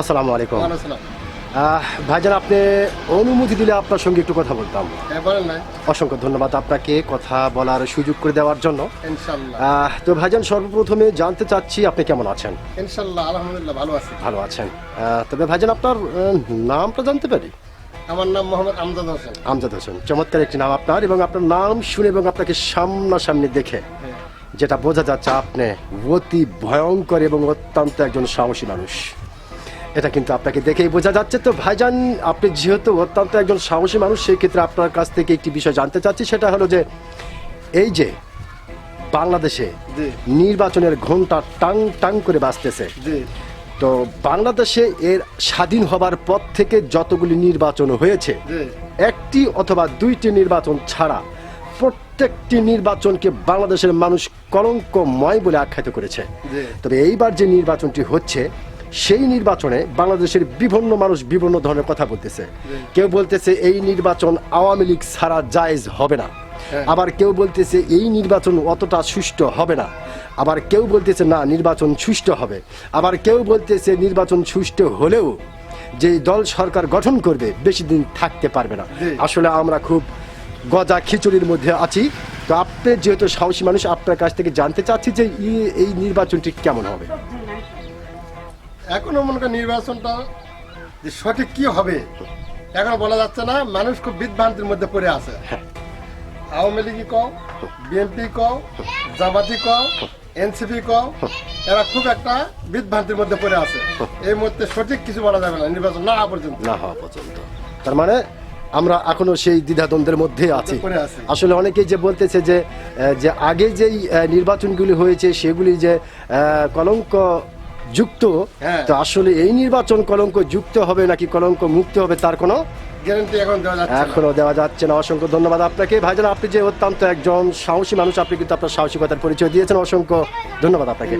আসসালামু আলাইকুম। ভাইজান আপনি অনুমতি দিলে আপনার সঙ্গে একটু কথা বলতাম। হ্যাঁ, অসংখ্য ধন্যবাদ আপনাকে কথা বলার সুযোগ করে দেওয়ার জন্য। তো ভাইজান সর্বপ্রথমে জানতে চাচ্ছি আপনি কেমন আছেন? ইনশাল্লাহ আলহামদুলিল্লাহ ভালো আছি। ভালো আছেন। তবে ভাইজান আপনার নামটা জানতে পারি? আমার নাম মোহাম্মদ আমজাদ হোসেন। আমজাদ হোসেন চমৎকার একটি নাম আপনার এবং আপনার নাম শুনে এবং আপনাকে সামনাসামনি দেখে হ্যাঁ। যেটা বোঝা যাচ্ছে আপনি অতি ভয়ঙ্কর এবং অত্যন্ত একজন সাহসী মানুষ। এটা কিন্তু আপনাকে দেখেই বোঝা যাচ্ছে। তো ভাইজান আপনি যেহেতু অত্যন্ত একজন সাহসী মানুষ সেই ক্ষেত্রে আপনার কাছ থেকে একটি বিষয় জানতে চাচ্ছি। সেটা হলো যে এই যে বাংলাদেশে নির্বাচনের ঘণ্টা টাং টাং করে বাঁচতেছে তো বাংলাদেশে এর স্বাধীন হবার পর থেকে যতগুলি নির্বাচন হয়েছে একটি অথবা দুইটি নির্বাচন ছাড়া প্রত্যেকটি নির্বাচনকে বাংলাদেশের মানুষ কলঙ্কময় বলে আখ্যায়িত করেছে। তবে এইবার যে নির্বাচনটি হচ্ছে সেই নির্বাচনে বাংলাদেশের বিভিন্ন মানুষ বিভিন্ন ধরনের কথা বলতেছে। কেউ বলতেছে এই নির্বাচন আওয়ামী লীগ ছাড়া জায়েজ হবে না। হ্যাঁ। আবার কেউ বলতেছে এই নির্বাচন অতটা সুষ্ঠু হবে না। আবার কেউ বলতেছে না নির্বাচন সুষ্ঠু হবে। আবার কেউ বলতেছে নির্বাচন সুষ্ঠু হলেও যে দল সরকার গঠন করবে বেশি দিন থাকতে পারবে না। আসলে আমরা খুব গজা খিচুড়ির মধ্যে আছি। তো আপনি যেহেতু সাহসী মানুষ আপনার কাছ থেকে জানতে চাচ্ছি যে এই নির্বাচনটি কেমন হবে? এখনও মনে করেন নির্বাচনটা যে সঠিক কি হবে এখন বলা যাচ্ছে না মানুষ খুব বিভ্রান্তির মধ্যে পড়ে আছে। আওয়ামী লীগই কও বিএনপি কও জামাতি কও এনসিপি কও এরা খুব একটা বিভ্রান্তির মধ্যে পড়ে আছে। এই মুহূর্তে সঠিক কিছু বলা যাবে না নির্বাচন না হওয়া পর্যন্ত। না হওয়া পর্যন্ত। তার মানে আমরা এখনও সেই দ্বিধাদ্বন্দ্বের মধ্যে আছি। আসলে অনেকেই যে বলতেছে যে যে আগে যেই নির্বাচনগুলি হয়েছে সেগুলি যে কলঙ্ক যুক্ত হ্যাঁ। তো আসলে এই নির্বাচন কলঙ্ক যুক্ত হবে নাকি কলঙ্ক মুক্ত হবে তার কোনো গ্যারান্টি এখন দেওয়া যাচ্ছে না। এখনও দেওয়া যাচ্ছে না। অসংখ্য ধন্যবাদ আপনাকে। ভাইজান আপনি যে অত্যন্ত একজন সাহসী মানুষ আপনি কিন্তু আপনার সাহসিকতার পরিচয় দিয়েছেন। অসংখ্য ধন্যবাদ আপনাকে।